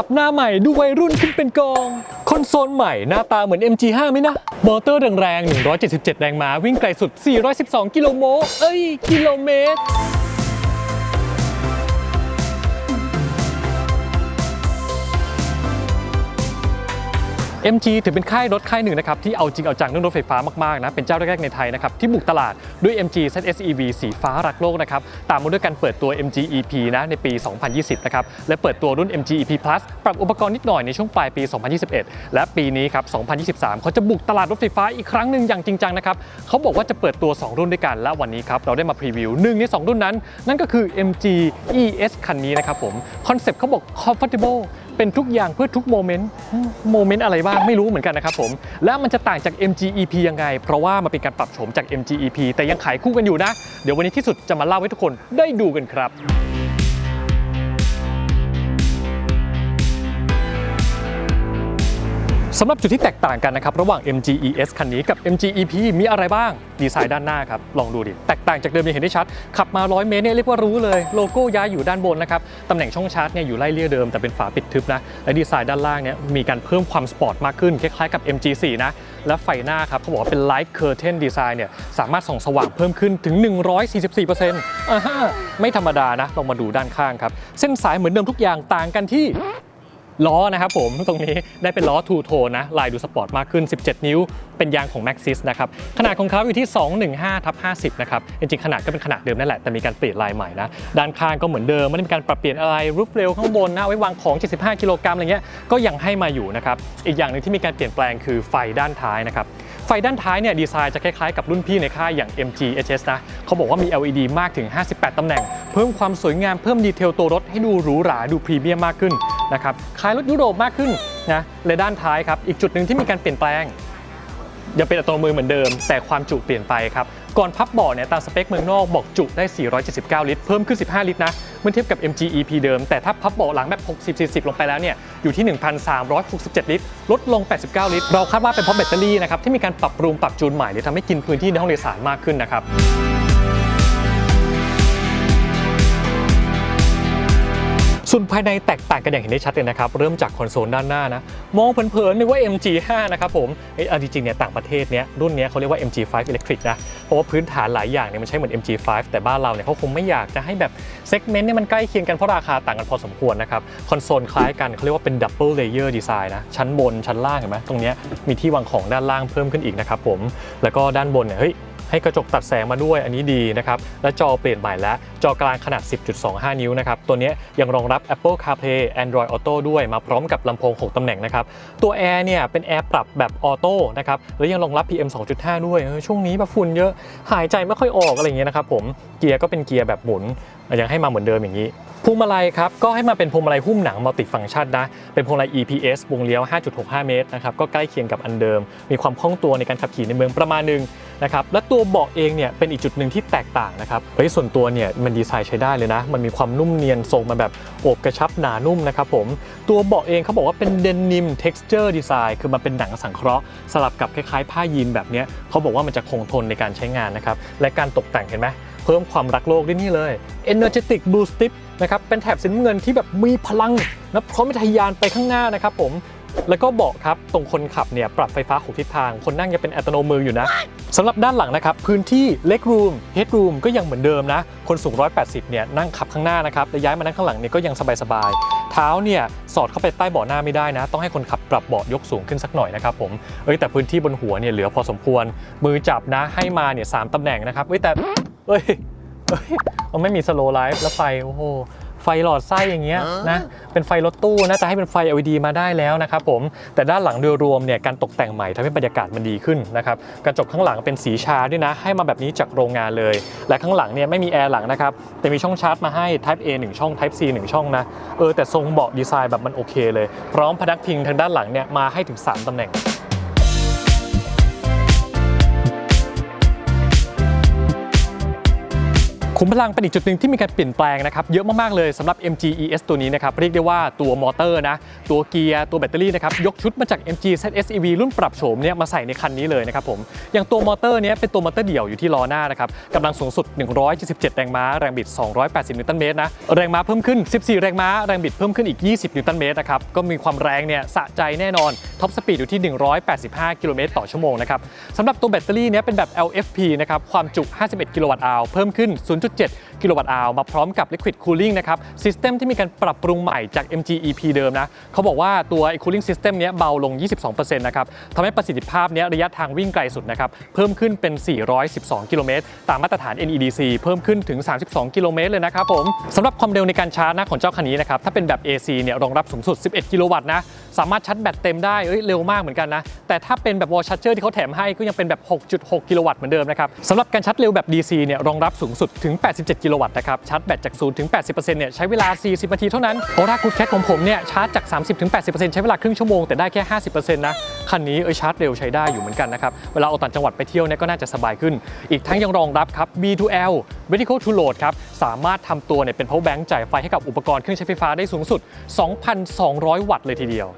ับหน้าใหม่ดูวัยรุ่นขึ้นเป็นกอง คอนโซลใหม่หน้าตาเหมือน MG5 ไหมนะ มอเตอร์แรงๆ177 แรงม้าวิ่งไกลสุด 412 กิโลโมเอ้ย กิโลเมตร MG ถือเป็นค่ายรถค่ายหนึ่งนะครับที่เอาจริงเอาจังเรื่องรถไฟฟ้ามากๆนะเป็นเจ้าแรกๆในไทยนะครับที่บุกตลาดด้วย MG ZSEV สีฟ้ารักโลกนะครับตามมาด้วยการเปิดตัว MG EP นะในปี 2020 นะครับและเปิดตัวรุ่น MG EP Plus ปรับอุปกรณ์นิดหน่อยในช่วงปลายปี 2021 และปีนี้ครับ 2023 เขาจะบุกตลาดรถไฟฟ้าอีกครั้งหนึ่งอย่างจริงจังนะครับเขาบอกว่าจะเปิดตัว 2 รุ่นด้วยกัน และวันนี้ครับเราได้มาพรีวิวหนึ่งใน 2 รุ่นนั้น นั่นก็คือ MG ES คันนี้นะครับผมคอนเซ็ปต์เขาบอก comfortable เป็นทุกอย่างเพื่อทุกโมเมนต์โมเมนต์อะไรบ้างไม่รู้เหมือนกันนะครับผม แล้วมันจะต่างจาก MG EP ยังไง เพราะว่ามันเป็นการปรับโฉมจาก MG EP แต่ยังขายคู่กันอยู่นะ เดี๋ยววันนี้ที่สุดจะมาเล่าให้ทุกคนได้ดูกันครับ สำหรับจุดที่แตกต่างกันนะครับระหว่าง MG ES คันนี้กับ MG EP มีอะไรบ้าง ดีไซน์ด้านหน้าครับ ลองดูดิ แตกต่างจากเดิมยังเห็นได้ชัด ขับมา 100 เมตรเนี่ยเรียกว่ารู้เลย โลโก้ย้ายอยู่ด้านบนนะครับ ตำแหน่งช่องชาร์จเนี่ยอยู่ไล่เลี่ยเดิมแต่เป็นฝาปิดทึบนะ และดีไซน์ด้านล่างเนี่ยมีการเพิ่มความสปอร์ตมากขึ้น คล้ายๆกับ MG4 นะ และไฟหน้าครับเขาบอกว่าเป็น Light Curtain Design เนี่ยสามารถส่องสว่างเพิ่มขึ้นถึง 144%ไม่ธรรมดานะลองมาดูด้านข้างครับเส้นสายเหมือนเดิมทุกอย่างต่างกันที่ ล้อนะครับผมตรงนี้ได้เป็นล้อทูโทนนะ ลายดูสปอร์ตมากขึ้น 17 นิ้ว เป็นยางของ Maxxis นะครับ ขนาดของเขาอยู่ที่ 215ทับ50 นะครับ จริงๆ ขนาดก็เป็นขนาดเดิมนั่นแหละ แต่มีการเปลี่ยนลายใหม่นะ ด้านข้างก็เหมือนเดิม ไม่ได้มีการปรับเปลี่ยนอะไรรูฟเรลข้างบนนะไว้วางของ 75 กิโลกรัมอะไรเงี้ยก็ยังให้มาอยู่นะครับอีกอย่างหนึ่งที่มีการเปลี่ยนแปลงคือไฟด้านท้ายนะครับไฟด้านท้ายเนี่ยดีไซน์จะคล้ายๆกับรุ่นพี่ในค่ายอย่าง MG HS นะเขาบอกว่ามี LED มากถึง 58ตำแหน่ง เพิ่มความสวยงามเพิ่มดีเทลตัวรถให้ดูหรูหราดูพรีเมียมมากขึ้น นะครับคล้ายรถยุโรปมากขึ้นนะและด้านท้ายครับ อีกจุดหนึ่งที่มีการเปลี่ยนแปลงยังเป็นอัตโนมือเหมือนเดิม แต่ความจุเปลี่ยนไปครับ ก่อนพับเบาะเนี่ยตามสเปคเมืองนอกบอกจุได้ 479 ลิตร เพิ่มขึ้น 15 ลิตรนะเมื่อเทียบกับ MG EP เดิม แต่ถ้าพับเบาะหลังแบบ 60 40 ลงไปแล้วเนี่ยอยู่ที่ 1,367 ลิตร ลดลง 89 ลิตร เราคาดว่าเป็นเพราะแบตเตอรี่นะครับที่มีการปรับปรุงปรับจูนใหม่เลยทำให้กินพื้นที่ในห้องโดยสารมากขึ้นนะครับ ส่วนภายในแตกต่างกันอย่างเห็นได้ชัดเลยนะครับ เริ่มจากคอนโซลด้านหน้านะ มองเผินๆนึกว่า MG5 นะครับผมเอ้จริงๆเนี่ยต่างประเทศเนี้ยรุ่นเนี้ยเขาเรียกว่า MG5 Electric นะ เพราะว่าพื้นฐานหลายอย่างเนี่ยมันใช้เหมือน MG5 แต่บ้านเราเนี่ยเขาคงไม่อยากจะให้แบบเซกเมนต์เนี่ยมันใกล้เคียงกันเพราะราคาต่างกันพอสมควรนะครับคอนโซลคล้ายกันเขาเรียกว่าเป็น Double Layer Design นะชั้นบนชั้นล่างเห็นไหมตรงเนี้ยมีที่วางของด้านล่างเพิ่มขึ้นอีกนะครับผมแล้วก็ด้านบนเนี่ยเฮ้ย ให้กระจกตัดแสงมาด้วยอันนี้ดีนะครับ และจอเปลี่ยนใหม่แล้ว จอกลางขนาด 10.25 นิ้วนะครับ ตัวนี้ยังรองรับ Apple CarPlay Android Auto ด้วยมาพร้อมกับลำโพง 6 ตำแหน่งนะครับ ตัวแอร์เนี่ยเป็นแอร์ปรับแบบออโต้นะครับ แล้วยังรองรับ PM 2.5 ด้วยช่วงนี้แบบฝุ่นเยอะหายใจไม่ค่อยออกอะไรเงี้ยนะครับผมเกียร์ก็เป็นเกียร์แบบหมุน ยังให้มาเหมือนเดิมอย่างนี้พวงมาลัยครับก็ให้มาเป็นพวงมาลัยหุ้มหนังมัลติฟังก์ชันนะเป็นพวงมาลัย EPS วงเลี้ยว 5.65 เมตรนะครับก็ใกล้เคียงกับอันเดิม มีความคล่องตัวในการขับขี่ในเมืองประมาณหนึงนะครับและตัวเบาะเองเนี่ยเป็นอีกจุดหนึ่งที่แตกต่างนะครับเฮ้ยส่วนตัวเนี่ยมันดีไซน์ใช้ได้เลยนะ มันมีความนุ่มเนียนทรงมาแบบโอบกระชับหนานุ่มนะครับผมตัวเบาะเองเขาบอกว่าเป็นเดนิม texture design คือมันเป็นหนังสังเคราะห์สลับกับคล้ายๆ ผ้ายีนแบบเนี้ยเขาบอกว่ามันจะคงทนในการใช้งานนะครับและการตกแต่งเห็นไหมเพิ่มความรักโลกด้นี่เลย Energetic Blue Strip นะครับเป็นแถบสีน้ำเงินที่แบบมีพลังนะพร้อมทะยานไปข้างหน้านะครับผมแล้วก็เบาะครับ ตรงคนขับเนี่ยปรับไฟฟ้า6ทิศทาง คนนั่งยังเป็นอัตโนมืออยู่นะสำหรับด้านหลังนะครับ พื้นที่ leg room head room ก็ยังเหมือนเดิมนะ คนสูง 180 เนี่ยนั่งขับข้างหน้านะครับแล้วย้ายมานั่งข้างหลังเนี่ยก็ยังสบายๆ เท้าเนี่ยสอดเข้าไปใต้เบาะหน้าไม่ได้นะ ต้องให้คนขับปรับเบาะยกสูงขึ้นสักหน่อยนะครับผมเอ้ยแต่พื้นที่บนหัวเนี่ยเหลือพอสมควร มือจับนะให้มาเนี่ยสามตำแหน่งนะครับเอ้ยแต่ เอ้ยเอ้ยมันไม่มีสโลไลฟ์แล้วไฟโอ้โหไฟหลอดไส้อย่างเงี้ยนะเป็นไฟรถตู้น่าจะให้เป็นไฟ LED มาได้แล้วนะครับผมแต่ด้านหลังโดยรวมเนี่ยการตกแต่งใหม่ทำให้บรรยากาศมันดีขึ้นนะครับกระจกข้างหลังเป็นสีชาด้วยนะ ให้มาแบบนี้จากโรงงานเลย และข้างหลังเนี่ยไม่มีแอร์หลังนะครับแต่มีช่องชาร์จมาให้ Type A 1 ช่อง Type C 1 ช่องนะเออแต่ทรงเบาะดีไซน์แบบมันโอเคเลย พร้อมพนักพิงทางด้านหลังเนี่ยมาให้ถึง 3ตำแหน่ง ขุมพลังเป็นอีกจุดหนึ่งที่มีการเปลี่ยนแปลงนะครับเยอะมากๆเลยสำหรับ MG ES ตัวนี้นะครับเรียกได้ว่าตัวมอเตอร์นะตัวเกียร์ตัวแบตเตอรี่นะครับยกชุดมาจาก MG ZS EV รุ่นปรับโฉมเนี่ยมาใส่ในคันนี้เลยนะครับผมอย่างตัวมอเตอร์เนี้ยเป็นตัวมอเตอร์เดี่ยวอยู่ที่ล้อหน้านะครับกำลังสูงสุด 177 แรงม้าแรงบิด 280 นิวตันเมตรนะแรงม้าเพิ่มขึ้น 14 แรงม้าแรงบิดเพิ่มขึ้นอีก 20 นิวตันเมตรนะครับก็มีความแรงเนี่ยสะใจแน่นอนท็อปสปีดอยู่ที่ 185 กิโลเมตรต่อชั่วโมงนะครับสำหรับตัวแบตเตอรี่เนี้ยเป็นแบบ LFP นะครับความจุ 51 กิโลวัตต์อาวเพิ่มขึ้น0.7กิโลวัตต์อาวมาพร้อมกับ Liquid Cooling นะครับซิสเต็มที่มีการปรับปรุงใหม่จาก MG EP เดิมนะเขาบอกว่าตัว Cooling System เนี้ยเบาลง 22%นะครับทำให้ประสิทธิภาพเนี้ยระยะทางวิ่งไกลสุดนะครับเพิ่มขึ้นเป็น 412 กิโลเมตรตามมาตรฐาน NEDC เพิ่มขึ้นถึง 32 กิโลเมตรเลยนะครับผมสำหรับความเร็วในการชาร์จนะของเจ้าคันนี้นะครับถ้าเป็นแบบ AC เนี่ยรองรับสูงสุด 11 กิโลวัตต์นะสามารถชาร์จแบตเต็มได้เอ้ยเร็วมากเหมือนกันนะ แต่ถ้าเป็นแบบ Wall Charger ที่เขาแถมให้ก็ยังเป็นแบบ 6.6 กิโลวัตต์เหมือนเดิมนะครับสำหรับการชาร์จเร็วแบบ DC เนี่ยรองรับสูงสุดถึง87 กิโลวัตต์นะครับ ชาร์จแบตจาก0ถึง 80%เนี่ยใช้เวลา 40 นาทีเท่านั้นโอรากูดแคทของผมเนี่ยชาร์จจาก 30ถึง80%ใช้เวลาครึ่งชั่วโมงแต่ได้แค่ 50%นะ คันนี้เอ้ยชาร์จเร็วใช้ได้อยู่เหมือนกันนะครับ เวลาเอาต่างจังหวัดไปเที่ยวเนี่ยก็น่าจะสบายขึ้น อีกทั้งยังรองรับครับ B2L Vertical to Load ครับ สามารถทำตัวเนี่ยเป็น power bank จ่ายไฟให้กับอุปกรณ์เครื่องใช้ไฟฟ้าได้สูงสุด 2,200 วัตต์เลยทีเดียว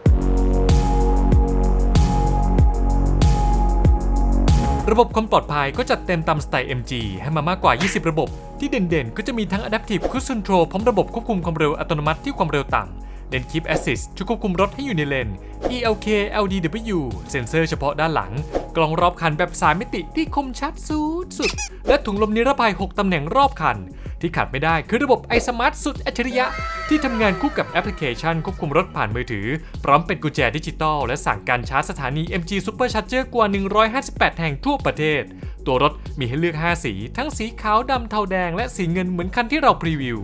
ระบบความปลอดภัยก็จัดเต็มตามสไตล์ MG ให้มามากกว่า 20 ระบบ ที่เด่นๆ ก็จะมีทั้ง Adaptive Cruise Control พร้อมระบบควบคุมความเร็วอัตโนมัติที่ความเร็วต่ำ เลน Keep Assist ช่วยควบคุมรถให้อยู่ในเลน ELK LDW เซ็นเซอร์เฉพาะด้านหลัง กล้องรอบคันแบบ3มิติที่คมชัดสุดสุด และถุงลมนิรภัย 6 ตำแหน่งรอบคัน ที่ขาดไม่ได้คือระบบ iSmart สุดอัจฉริยะ ที่ทำงานคู่กับแอปพลิเคชันควบคุมรถผ่านมือถือ พร้อมเป็นกุญแจดิจิตอลและสั่งการชาร์จสถานี MG Supercharger กว่า 158 แห่งทั่วประเทศ ตัวรถมีให้เลือก 5 สี ทั้งสีขาวดำเทาแดง และสีเงินเหมือนคันที่เราพรีวิว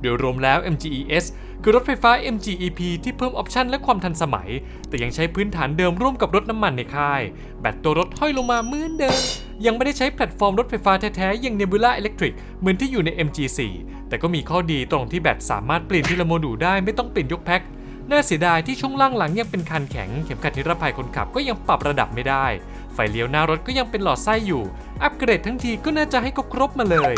โดยรวมแล้ว MG ES คือรถไฟฟ้า MG EP ที่เพิ่มออปชันและความทันสมัย แต่ยังใช้พื้นฐานเดิมร่วมกับรถน้ำมันในค่าย แบตตัวรถห้อยลงมาเหมือนเดิม ยังไม่ได้ใช้แพลตฟอร์มรถไฟฟ้าแท้ๆ อย่าง Nebula Electric เหมือนที่อยู่ใน MG4 แต่ก็มีข้อดีตรงที่แบตสามารถเปลี่ยนทีละโมดูลได้ไม่ต้องเปลี่ยนยกแพ็คน่าเสียดายที่ช่วงล่างหลังยังเป็นคันแข็ง เข็มขัดนิรภัยคนขับก็ยังปรับระดับไม่ได้ ไฟเลี้ยวหน้ารถก็ยังเป็นหลอดไส้อยู่ อัปเกรดทั้งทีก็น่าจะให้ครบๆมาเลย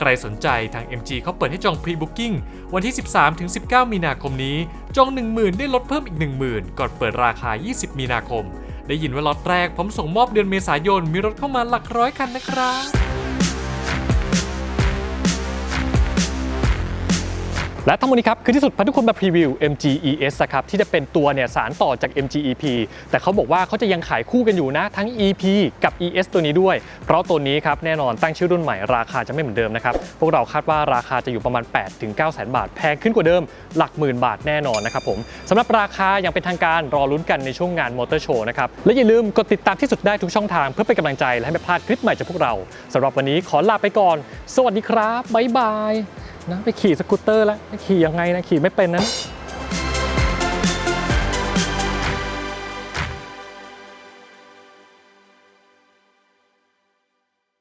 ใครสนใจทาง MG เขาเปิดให้จอง Pre-Booking วันที่ 13-19 มีนาคมนี้ จอง 10,000 ได้ลดเพิ่มอีก 10,000 ก่อนเปิดราคา 20 มีนาคม ได้ยินว่าล็อตแรกผมส่งมอบเดือนเมษายนมีรถเข้ามาหลักร้อยคันนะครับ และทั้งหมดนี้ครับคือที่สุดพาทุกคนมาพรีวิว MG ES นะครับที่จะเป็นตัวเนี่ยสารต่อจาก MG EP แต่เขาบอกว่าเขาจะยังขายคู่กันอยู่นะ ทั้ง EP กับ ES ตัวนี้ด้วย เพราะตัวนี้ครับแน่นอนตั้งชื่อรุ่นใหม่ราคาจะไม่เหมือนเดิมนะครับ พวกเราคาดว่าราคาจะอยู่ประมาณ 8 ถึง 9 แสนบาท แพงขึ้นกว่าเดิมหลักหมื่นบาทแน่นอนนะครับผมสำหรับราคายังเป็นทางการรอลุ้นกันในช่วงงานมอเตอร์โชว์นะครับและอย่าลืมกดติดตามที่สุดได้ทุกช่องทางเพื่อเป็นกำลังใจและให้ไม่พลาดคลิปใหม่จากพวกเราสำหรับวันนี้ขอลาไปก่อน สวัสดีครับบ๊ายบายนะไปขี่สกูตเตอร์แล้วขี่ยังไงนะขี่ไม่เป็นนะ